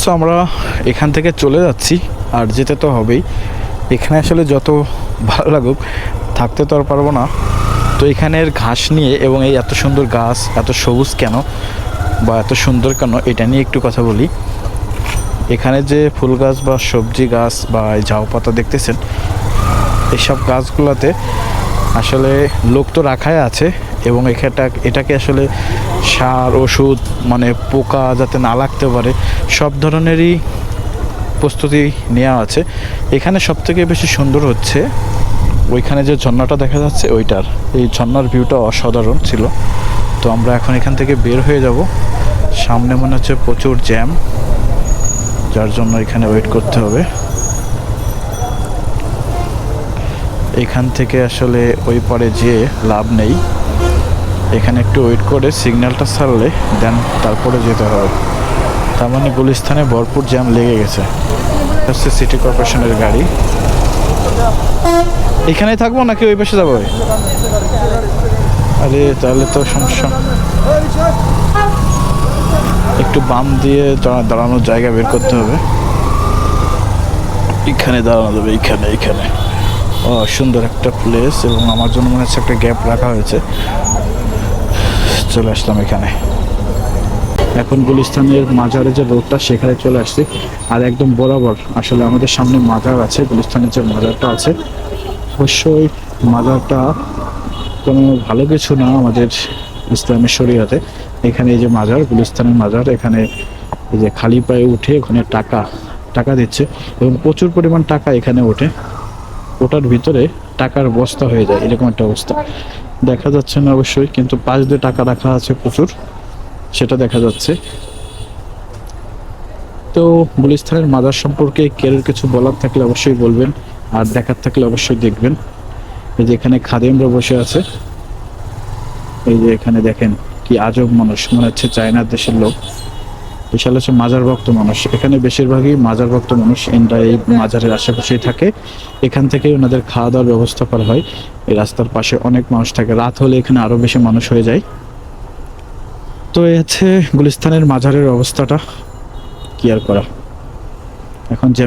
So আমরা এখান থেকে চলে যাচ্ছি, আর যেতে তো হবেই। এখানে আসলে যত ভালো লাগুক, থাকতে তো আর পারব না। তো এখানের ঘাস নিয়ে এবং এই এত সুন্দর গাছ, এত সবুজ কেন বা এত সুন্দর কেন, এটা নিয়ে একটু কথা বলি। এখানে যে ফুল গাছ বা সবজি গাছ বা ঝাউ পাতা দেখতেছেন এইসব গাছগুলোতে আসলে লোক তো রাখাই আছে। এবং এখানটা এটাকে আসলে সার, ওষুধ মানে পোকা যাতে না লাগতে পারে, সব ধরনেরই প্রস্তুতি নেওয়া আছে। এখানে সব থেকে বেশি সুন্দর হচ্ছে, ওইখানে যে ঝর্ণাটা দেখা যাচ্ছে, ওইটার। এই ঝর্ণার ভিউটা অসাধারণ ছিল। তো আমরা এখন এখান থেকে বের হয়ে যাব। সামনে মনে হচ্ছে প্রচুর জ্যাম, যার জন্য এখানে ওয়েট করতে হবে। এখান থেকে আসলে ওই পারে যেয়ে লাভ নেই। এখানে একটু ওয়েট করে সিগন্যালটা ছাড়লে দেন তারপরে যেতে হবে তার মানে গুলিস্তানে ভরপুর জ্যাম লেগে গেছে। হচ্ছে সিটি কর্পোরেশনের গাড়ি। এখানে থাকব নাকি ওই পাশে যাব? আরে, তাহলে তো সমস্যা। একটু বাম দিয়ে দাঁড়া- দাঁড়ানোর জায়গা বের করতে হবে। এখানে দাঁড়ানো যাবে এইখানে এইখানে সুন্দর একটা প্লেস এবং আমার জন্য মনে হচ্ছে একটা গ্যাপ রাখা হয়েছে। চলে আসলাম এখানে। এখন গুলিস্তানের মাজারে যে রোডটা, সেখানে চলে আসছি। আর একদম বরাবর আসলে আমাদের সামনে মাজার আছে, গুলিস্তানের যে মাজারটা আছে। অবশ্যই মাজারটা কোনো ভালো কিছু না আমাদের ইসলামের শরীয়তে। এখানে এই যে মাজার, গুলিস্তানের মাজার, এখানে এই যে খালি পায়ে উঠে ওখানে টাকা টাকা দিচ্ছে এবং প্রচুর পরিমাণ টাকা এখানে ওঠে। ওটার ভিতরে টাকার বস্তা হয়ে যায়, এরকম একটা অবস্থা। দেখা যাচ্ছে না অবশ্যই, কিন্তু পাশ দিয়ে টাকা রাখা আছে প্রচুর, সেটা দেখা যাচ্ছে। তো গুলিস্তানের মাজার সম্পর্কে কেরের কিছু বলার থাকলে অবশ্যই বলবেন, আর দেখার থাকলে অবশ্যই দেখবেন। এই যে এখানে খাদেমরা বসে আছে, এই যে এখানে দেখেন কি আজব মানুষ, মনে হচ্ছে চায়নার দেশের লোক। বিশাল হচ্ছে মাজার ভক্ত মানুষ। এখানে বেশিরভাগই মাজার ভক্ত মানুষ, এনরা এই মাজারের আশেপাশেই থাকে। এখান থেকেই ওনাদের খাওয়া দাওয়ার ব্যবস্থা করা হয়। এই রাস্তার পাশে অনেক মানুষ থাকে। রাত হলে এখানে আরও বেশি মানুষ হয়ে যায়। তো এই হচ্ছে গুলিস্তানের মাজারের অবস্থাটা। কি আর করা? এখন যে